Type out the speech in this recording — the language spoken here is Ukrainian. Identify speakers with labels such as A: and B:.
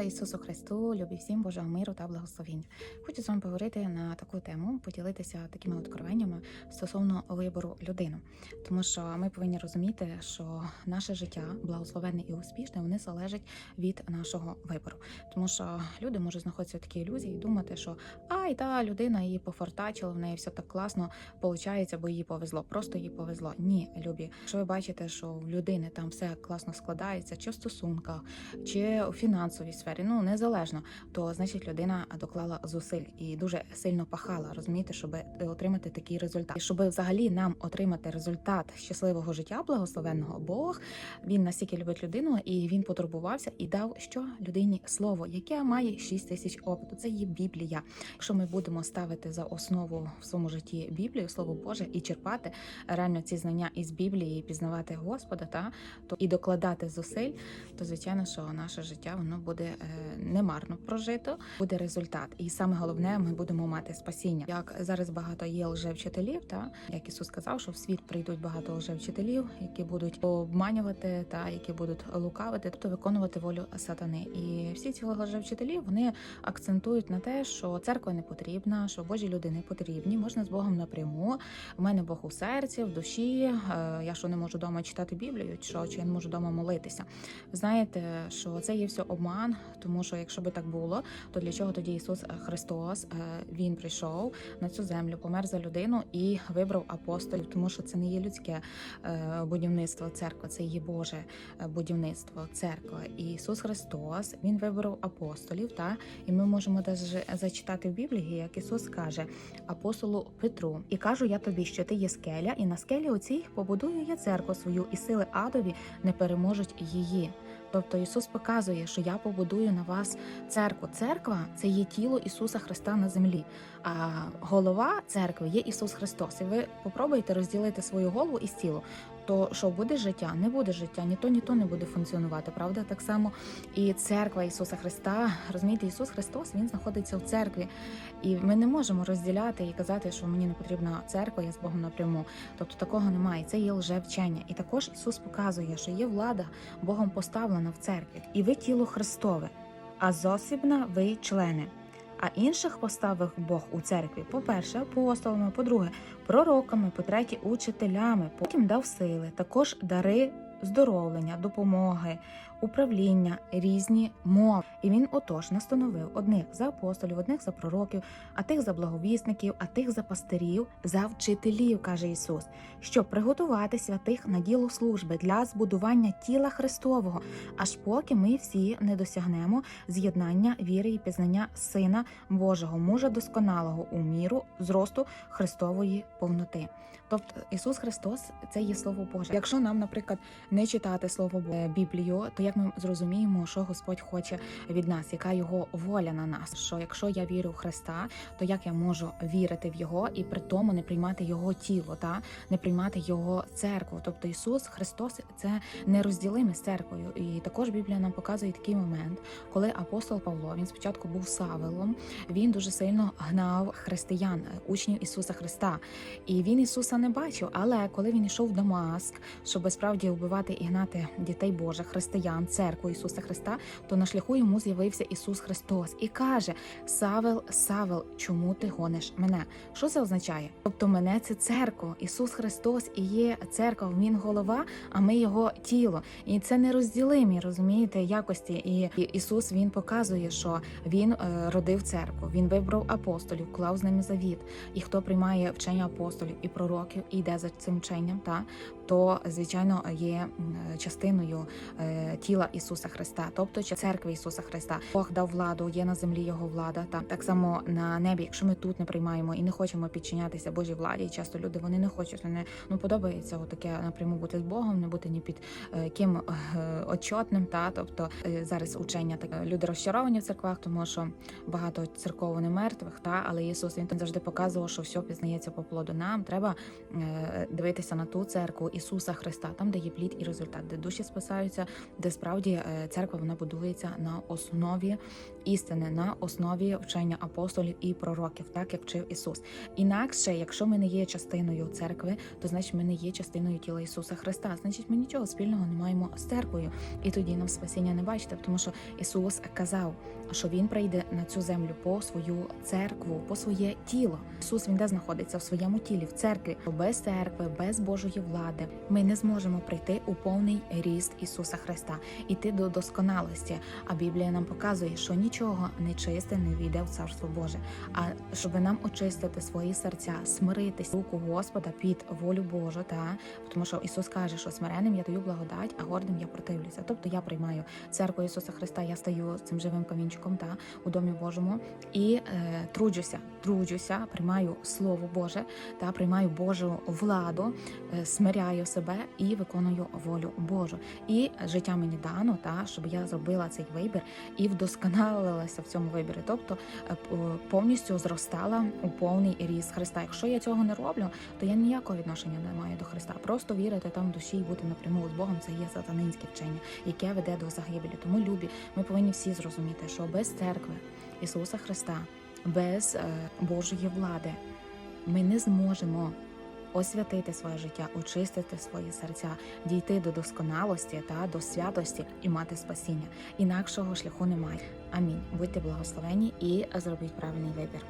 A: Слава Ісусу Христу, любі всім Божого миру та благословіння. Хочу з вами поговорити на таку тему, поділитися такими откровеннями стосовно вибору людини. Тому що ми повинні розуміти, що наше життя, благословенне і успішне, вони залежать від нашого вибору. Тому що люди можуть знаходитися в такій ілюзії і думати, що ай, та людина її пофортачила, в неї все так класно виходить, бо їй повезло. Просто їй повезло. Ні, любі. Якщо ви бачите, що в людини там все класно складається, чи в стосунках, чи у фінансовій сфері, ну незалежно, то значить людина доклала зусиль і дуже сильно пахала, розумієте, щоб отримати такий результат. І щоб взагалі нам отримати результат щасливого життя, благословенного Бог, він настільки любить людину, і він потурбувався і дав що людині слово, яке має 6 тисяч опиту. Це є Біблія. Якщо ми будемо ставити за основу в своєму житті Біблію, слово Боже, і черпати реально ці знання із Біблії, і пізнавати Господа, та то і докладати зусиль, то звичайно, що наше життя воно буде е, немарно прожито, буде результат. І саме головне, ми будемо мати спасіння. Як зараз багато є лжевчителів, та як Ісус сказав, що в світ прийдуть багато лжевчителів, які будуть обманювати та які будуть лукавити, тобто виконувати волю сатани. І всі ці лжевчителі вони акцентують на те, що церква не потрібна, що Божі люди не потрібні. Можна з Богом напряму. У мене Бог у серці, в душі. Е, Я що не можу вдома читати Біблію, що чи я не можу вдома молитися. Знаєте, що це є все обман, тому що якщо би так було, то для чого тоді Ісус Христос е, Він прийшов на цю землю, помер за людину і вибрав апостолів, тому що це не є людське е, будівництво церкви, це є Боже е, будівництво церкви. І Ісус Христос Він вибрав апостолів, та і ми можемо зачитати в Біблії, як Ісус каже апостолу Петру, і кажу я тобі, що ти є скеля, і на скелі оцій побудую я церкву свою, і сили адові не переможуть її. Тобто Ісус показує, що я побудую на вас церкву. Церква це є тіло Ісуса Христа на землі. А голова церкви є Ісус Христос. І ви попробуйте розділити свою голову із тіло. То що буде життя, не буде життя, ні то, ні то не буде функціонувати. Правда, так само і церква Ісуса Христа. Розумієте, Ісус Христос Він знаходиться в церкві, і ми не можемо розділяти і казати, що мені не потрібна церква, я з Богом напряму. Тобто такого немає. Це є лжевчення. І також Ісус показує, що є влада Богом поставлена в церкві, і ви тіло Христове, а зосібна ви члени. А інших поставив Бог у церкві, по-перше, апостолами, по-друге, пророками, по-третє, учителями, потім дав сили, також дари здоровлення, допомоги, управління, різні мови. І він отож настановив одних за апостолів, одних за пророків, а тих за благовісників, а тих за пастирів, за вчителів, каже Ісус, щоб приготувати святих на діло служби для збудування тіла Христового, аж поки ми всі не досягнемо з'єднання віри і пізнання Сина Божого, мужа досконалого у міру зросту Христової повноти. Тобто Ісус Христос це є Слово Боже. Якщо нам, наприклад, не читати Слово Боже, Біблію, то як ми зрозуміємо, що Господь хоче від нас, яка його воля на нас? Що якщо я вірю в Христа, то як я можу вірити в Його і при тому не приймати Його тіло, та не приймати Його церкву? Тобто Ісус Христос це нерозділиме з церквою. І також Біблія нам показує такий момент, коли апостол Павло він спочатку був Савелом, він дуже сильно гнав християн, учнів Ісуса Христа, і він Ісуса не бачив. Але коли він йшов в Дамаск, щоб справді вбивати і гнати дітей Божих, християн, церкву Ісуса Христа, то на шляху йому з'явився Ісус Христос і каже: Савел, Савел, чому ти гониш мене? Що це означає? Тобто, мене це церква. Ісус Христос і є церква, він голова, а ми його тіло. І це нерозділимі, розумієте, якості. І Ісус Він показує, що Він е, родив церкву, Він вибрав апостолів, клав з ними завіт. І хто приймає вчення апостолів і пророків і йде за цим вченням, та то звичайно є частиною е, тіла Ісуса Христа, тобто чи церкви Ісуса Христа. Бог дав владу, є на землі Його влада. Та так само на небі, якщо ми тут не приймаємо і не хочемо підчинятися Божій владі, і часто люди вони не хочуть, вони ну подобається таке напряму бути з Богом, не бути ні під е, ким е, отчотним. Та тобто е, зараз учення так люди розчаровані в церквах, тому що багато церков вони мертвих. Та але Ісус він завжди показував, що все пізнається по плоду. Нам треба е, дивитися на ту церкву Ісуса Христа, там, де є плід і результат, де душі спасаються, де справді е, церква вона будується на основі істини, на основі вчення апостолів і пророків, так як вчив Ісус. Інакше, якщо ми не є частиною церкви, то значить ми не є частиною тіла Ісуса Христа. Значить, ми нічого спільного не маємо з церквою, і тоді нам спасіння не бачите, тому що Ісус казав, що Він прийде на цю землю по свою церкву, по своє тіло. Ісус він де знаходиться в своєму тілі, в церкві. Без церкви, без Божої влади ми не зможемо прийти у повний ріст Ісуса Христа, іти до досконалості. А Біблія нам показує, що нічого нечисте не війде в Царство Боже. А щоб нам очистити свої серця, смиритись руку Господа під волю Божу, та тому що Ісус каже, що смиренним я даю благодать, а гордим я противлюся. Тобто я приймаю церкву Ісуса Христа, я стаю цим живим камінчиком та у домі Божому і е, труджуся, труджуся, приймаю Слово Боже та приймаю Божу владу, е, смиряю себе і виконую волю Божу. І життя мені дано, та щоб я зробила цей вибір і вдосконалилася в цьому виборі, тобто е, повністю зростала у повний ріст Христа. Якщо я цього не роблю, то я ніякого відношення не маю до Христа. Просто вірити там душі і бути напряму з Богом це є сатанинське вчення, яке веде до загибелі. Тому любі, ми повинні всі зрозуміти, що без церкви Ісуса Христа, без е, Божої влади ми не зможемо освятити своє життя, очистити свої серця, дійти до досконалості та до святості і мати спасіння. Інакшого шляху немає. Амінь. Будьте благословені і зробіть правильний вибір.